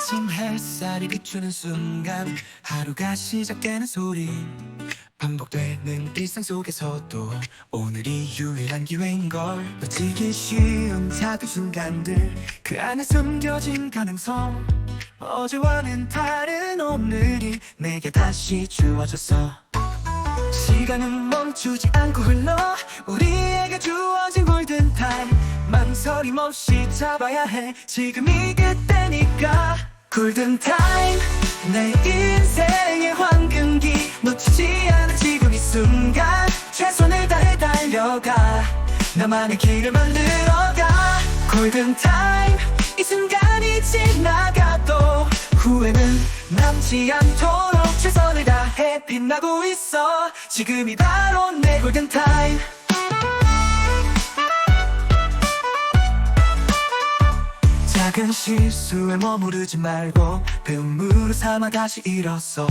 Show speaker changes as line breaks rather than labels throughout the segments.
아침 햇살이 비추는 순간 하루가 시작되는 소리. 반복되는 일상 속에서도 오늘이 유일한 기회인걸. 놓치기 쉬운 작은 순간들 그 안에 숨겨진 가능성. 어제와는 다른 오늘이 내게 다시 주어졌어 시간은 멈추지 않고 흘러 우리에게 주어진 골든타임. 망설임 없이 잡아야 해. 지금이 그때니까 골든타임. 내 인생의 황금기 놓치지 않아 지금 이 순간. 최선을 다해 달려가. 나만의 길을 만들어가. 골든타임. 이 순간이 지나가도 후회는 남지 않도록 최선을 다해 빛나고 있어. 지금이 바로 내 골든타임 작은 실수에 머무르지 말고 배움으로 삼아 다시 일어서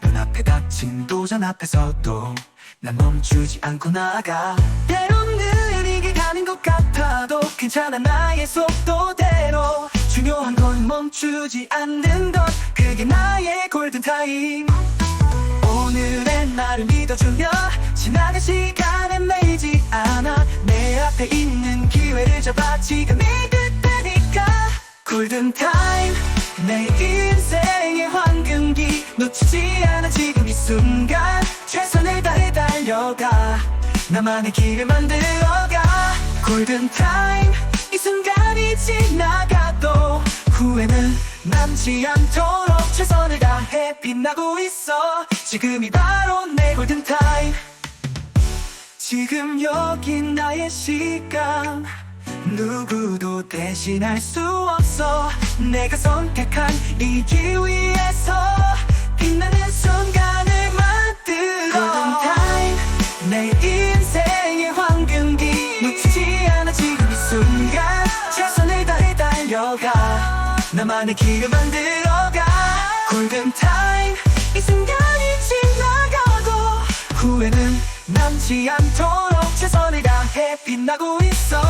눈앞에 닥친 도전 앞에서도 난 멈추지 않고 나아가 때론 느리게 가는 것 같아도 괜찮아 나의 속도대로 중요한 건 멈추지 않는 것 그게 나의 골든타임 오늘의 나를 믿어주며 지나간 시간은 매이지 않아 내 앞에 있는 기회를 잡아 그때니까 골든타임. 내 인생의 황금기. 놓치지 않아 지금 이 순간. 최선을 다해 달려가. 나만의 길을 만들어가. 골든타임. 이 순간이 지나가도 후회는 남지 않도록 최선을 다해 빛나고 있어. 지금이 바로 내 골든타임. 지금 여기 나의 시간 누구도 대신할 수 없어. 내가 선택한 이 기위에서 빛나는 순간을 만들어. 골든타임 내 인생의 황금기. 놓치지 않아 지금 이 순간. 최선을 다해 달려가. 나만의 길을 만들어가. 골든타임 이 순간이 지나가도 후회는 남지 않도록 최선을 다해 빛나고 있어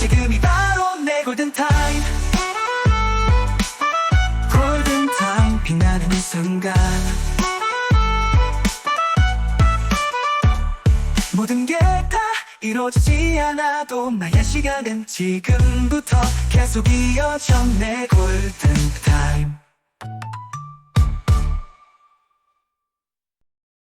지금이 바로 내 골든 타임. 골든 타임 빛나는 이 순간. 모든 게 다 이루어지지 않아도 나의 시간은 지금부터 계속 이어져 내 골든타임